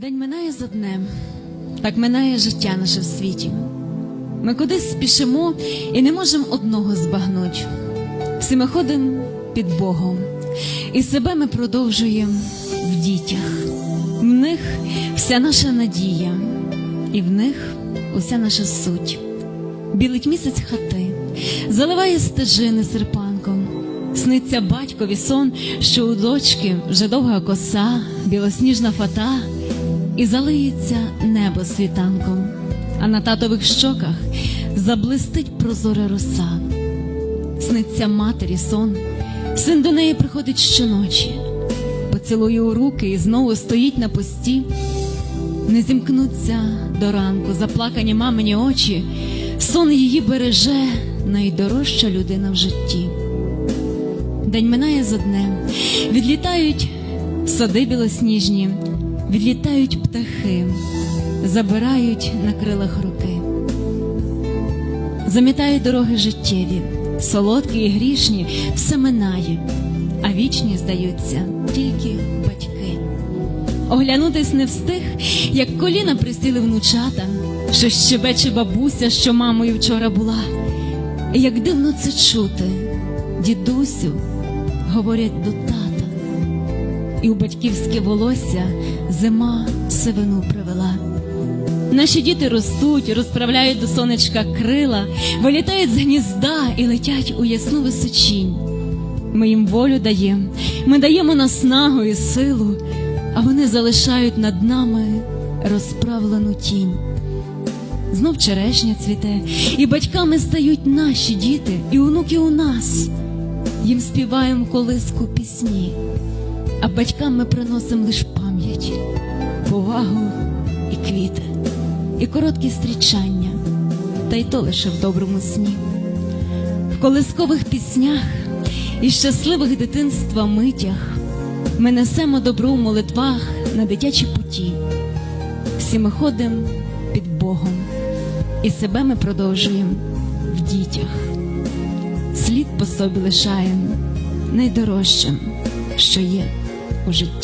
День минає за днем, так минає життя наше в світі. Ми кудись спішимо і не можемо одного збагнуть. Всі ми ходимо під Богом, і себе ми продовжуємо в дітях. В них вся наша надія, і в них уся наша суть. Білить місяць хати, заливає стежини серпанком. Сниться батькові сон, що у дочки вже довга коса, білосніжна фата, і залиється небо світанком, а на татових щоках заблистить прозора роса. Сниться матері сон, син до неї приходить щоночі, поцілує у руки і знову стоїть на пості. Не зімкнуться до ранку заплакані мамині очі, сон її береже найдорожча людина в житті. День минає за днем, відлітають сади білосніжні, відлітають птахи, забирають на крилах руки, замітають дороги життєві, солодкі і грішні, все минає, а вічні здаються тільки батьки. Оглянутись не встиг, як коліна присіли внучата, що щебече бабуся, що мамою вчора була. Як дивно це чути, дідусю, говорять до тата, і у батьківське волосся зима сивину привела. Наші діти ростуть, розправляють до сонечка крила, вилітають з гнізда і летять у ясну височінь. Ми їм волю даємо, ми даємо наснагу і силу, а вони залишають над нами розправлену тінь. Знов черешня цвіте, і батьками стають наші діти, і онуки у нас. Їм співаємо колиску пісні, батькам ми приносимо лиш пам'ять, повагу і квіти, і короткі стрічання, та й то лише в доброму сні. В колискових піснях і щасливих дитинства митях ми несемо добро в молитвах на дитячі путі. Всі ми ходимо під Богом, і себе ми продовжуємо в дітях. Слід по собі лишаємо найдорожчим, що є у житті.